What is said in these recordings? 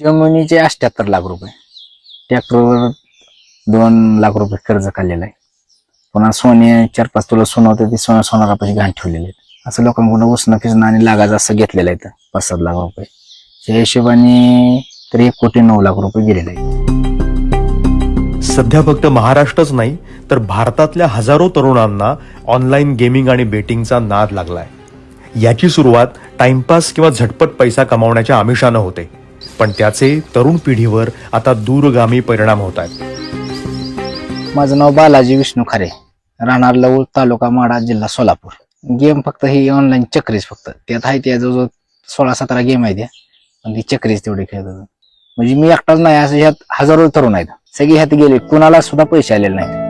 जमिनीचे अठ्याहत्तर लाख रुपये. ट्रॅक्टरवर दोन लाख रुपये कर्ज काढलेलं आहे. पुन्हा सोने चार पाच तुला सोनं होतं ते सोनं सोनारापाशी घाण ठेवलेले आहेत. असं लोकांकडून उसणं किसणं आणि लागाचं असं घेतलेलं आहे पाच सात लाख रुपये. त्या हिशोबाने तर एक कोटी नऊ लाख रुपये गेलेले आहेत. सध्या फक्त महाराष्ट्रच नाही तर भारतातल्या हजारो तरुणांना ऑनलाईन गेमिंग आणि बेटिंगचा नाद लागलाय. याची सुरुवात टाइमपास किंवा झटपट पैसा कमावण्याच्या आमिषानं होते. पण त्याचे तरुण पिढीवर आता दूरगामी परिणाम होत आहेत. माझं नाव बालाजी विष्णू खारे राहणार लवळ तालुका माडा जिल्हा सोलापूर. गेम फक्त ही ऑनलाईन चक्रीच फक्त. त्यात आहे त्या जवळजवळ सोळा सतरा गेम आहे त्या पण ती चक्रीच तेवढी खेळत होतो म्हणजे मी एकटाच नाही असं ह्यात हजारो तरुण आहेत. सगळे ह्यात गेले कुणाला सुद्धा पैसे आलेले नाहीत.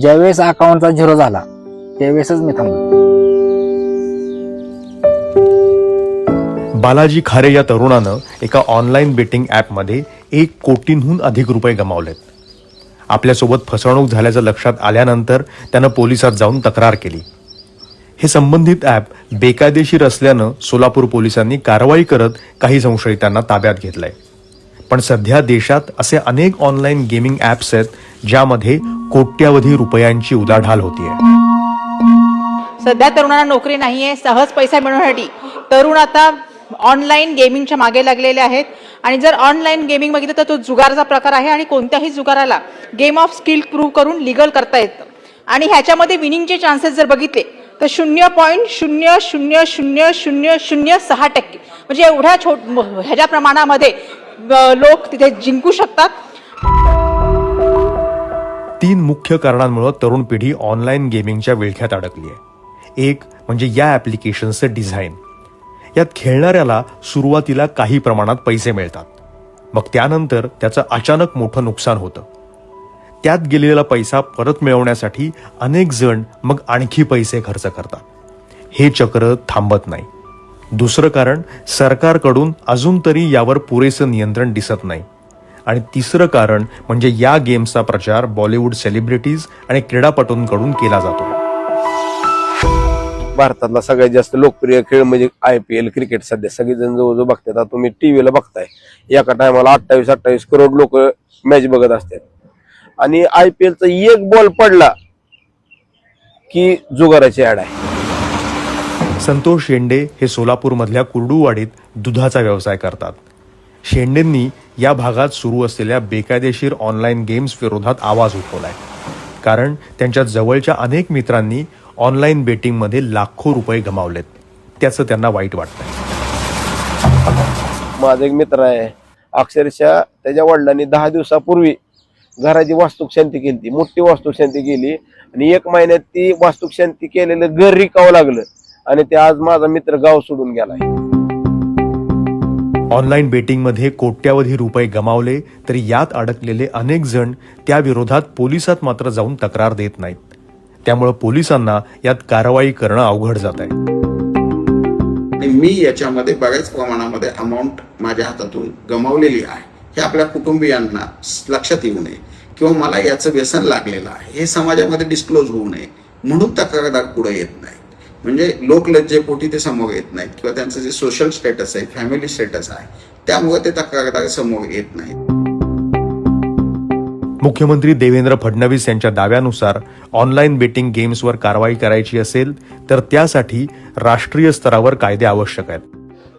ज्यावेळेस अकाउंटचा झिरो झाला त्यावेळेसच मी थांबलो. बालाजी खारे या तरुणानं एका ऑनलाईन बेटिंग ॲपमध्ये एक कोटींहून अधिक रुपये गमावलेत. आपल्यासोबत फसवणूक झाल्याचं लक्षात आल्यानंतर त्यानं पोलिसात जाऊन तक्रार केली. हे संबंधित ॲप बेकायदेशीर असल्यानं सोलापूर पोलिसांनी कारवाई करत काही संशयितांना ताब्यात घेतलंय. पण सध्या देशात असे अनेक ऑनलाईन गेमिंग ॲप्स आहेत ज्यामध्ये कोट्यावधी रुपयांची उलाढाल होतीये. सध्या तरुणांना नोकरी नाहीये सहज पैसा मिळवण्यासाठी. तरुण आता ऑनलाईन गेमिंगच्या मागे लागलेले आहेत. आणि जर ऑनलाईन गेमिंग बघितलं तर तो जुगारचा प्रकार आहे आणि कोणत्याही जुगाराला गेम ऑफ स्किल प्रूव्ह करून लिगल करता येतं. आणि ह्याच्यामध्ये विनिंगचे चान्सेस जर बघितले तर शून्य पॉईंट शून्य शून्य शून्य शून्य शून्य सहा टक्के. म्हणजे एवढ्या छोट ह्याच्या प्रमाणामध्ये लोक तिथे जिंकू शकतात. तीन मुख्य कारणांमुळे तरुण पिढी ऑनलाईन गेमिंगच्या विळख्यात अडकली आहे एक म्हणजे या ॲप्लिकेशनचं डिझाईन यात खेळणाऱ्याला सुरुवातीला काही प्रमाणात पैसे मिळतात. मग त्यानंतर त्याचं अचानक मोठं नुकसान होतं. त्यात गेलेला पैसा परत मिळवण्यासाठी अनेक जण मग आणखी पैसे खर्च करतात. हे चक्र थांबत नाही. दुसरं कारण सरकारकडून अजून तरी यावर पुरेसं नियंत्रण दिसत नाही. आणि तिसरं कारण म्हणजे या गेम्सचा प्रचार बॉलिवूड सेलिब्रिटीज आणि क्रीडापटूंकडून केला जातो. भारतातला सगळ्यात जास्त लोकप्रिय खेळ म्हणजे आय पी एल क्रिकेट सध्या सगळेजण जवळजवळ बघतात. आता तुम्ही टीव्हीला बघताय. एका टायमाला अठ्ठावीस अठ्ठावीस करोड लोक मॅच बघत असतात. आणि आय पी एलचा एक बॉल पडला की जुगाराची ऍड आहे. संतोष शेंडे हे सोलापूरमधल्या कुर्डूवाडीत दुधाचा व्यवसाय करतात. शेंडेंनी या भागात सुरू असलेल्या बेकायदेशीर ऑनलाईन गेम्स विरोधात आवाज उठवलाय. कारण त्यांच्या जवळच्या अनेक मित्रांनी ऑनलाईन बेटिंगमध्ये लाखो रुपये गमावलेत. त्याचं त्यांना वाईट वाटतंय. माझा एक मित्र आहे. अक्षरशः त्याच्या वडिलांनी दहा दिवसापूर्वी घराची वास्तुक शांती केली. मोठी वास्तुक शांती केली. आणि एक महिन्यात ती वास्तुक शांती केलेलं घर रिकावं लागलं. आणि ते आज माझा मित्र गाव सोडून गेलाय. ऑनलाईन बेटिंगमध्ये कोट्यावधी रुपये गमावले तरी यात अडकलेले अनेक जण त्या विरोधात पोलिसात मात्र जाऊन तक्रार देत नाहीत. त्यामुळे पोलिसांना यात कारवाई करणं अवघड जात आहे. मी याच्यामध्ये बऱ्याच प्रमाणामध्ये अमाऊंट माझ्या हातातून गमावलेली आहे. हे आपल्या कुटुंबियांना लक्षात येऊ नये किंवा मला याचं व्यसन लागलेलं आहे. हे समाजामध्ये डिस्क्लोज होऊ नये. म्हणून तक्रारदार पुढे येत नाही म्हणजे लोकलज्जेपोटी ते समोर येत नाहीत किंवा त्यांचं जे सोशल स्टेटस आहे फॅमिली स्टेटस आहे त्यामुळे ते तक्रारदार समोर येत नाहीत. मुख्यमंत्री देवेंद्र फडणवीस यांच्या दाव्यानुसार ऑनलाईन बेटिंग गेम्सवर कारवाई करायची असेल तर त्यासाठी राष्ट्रीय स्तरावर कायदे आवश्यक आहेत.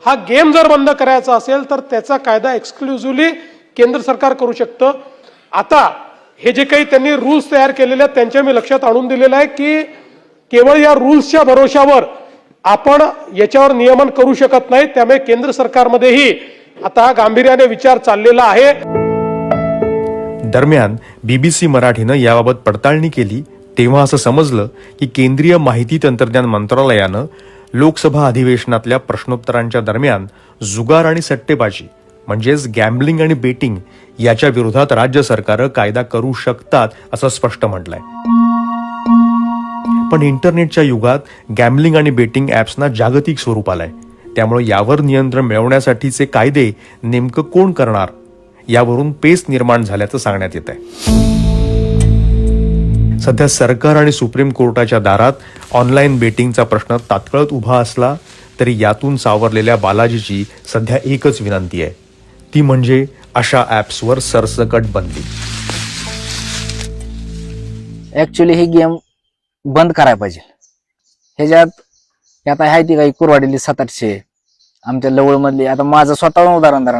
हा गेम जर बंद करायचा असेल तर त्याचा कायदा एक्सक्लुझिव्हली केंद्र सरकार करू शकतं. आता हे जे काही त्यांनी रूल्स तयार केलेले आहेत त्यांच्या मी लक्षात आणून दिलेलं आहे की केवळ या रूल्सच्या भरोशावर आपण याच्यावर नियमन करू शकत नाही. त्यामुळे केंद्र सरकारमध्येही आता गांभीर्याने विचार चाललेला आहे. दरम्यान बीबीसी मराठीनं याबाबत पडताळणी केली तेव्हा असं समजलं की केंद्रीय माहिती तंत्रज्ञान मंत्रालयानं लोकसभा अधिवेशनातल्या प्रश्नोत्तरांच्या दरम्यान जुगार आणि सट्टेबाजी म्हणजेच गॅम्बलिंग आणि बेटिंग याच्या विरोधात राज्य सरकारं कायदा करू शकतात असं स्पष्ट म्हटलंय. पण इंटरनेटच्या युगात गॅम्बलिंग आणि बेटिंग ॲप्सना जागतिक स्वरूप आलंय. त्यामुळे यावर नियंत्रण मिळवण्यासाठीचे कायदे नेमकं कोण करणार? यावरून पेच निर्माण झाल्याचं सांगण्यात येत आहे सध्या सरकार आणि सुप्रीम कोर्टाच्या दारात ऑनलाईन बेटिंगचा प्रश्न तात्काळत उभा असला तरी यातून सावरलेल्या बालाजीची सध्या एकच विनंती आहे. ती म्हणजे अशा ॲप्सवर सरसकट बंदी. ॲक्च्युली ही गेम बंद करायला पाहिजे. ह्याच्यात हे आता आहे ती काही कुरवाडीली सात आठशे. आमच्या लवळमधली आता माझं स्वतः उदाहरण धरा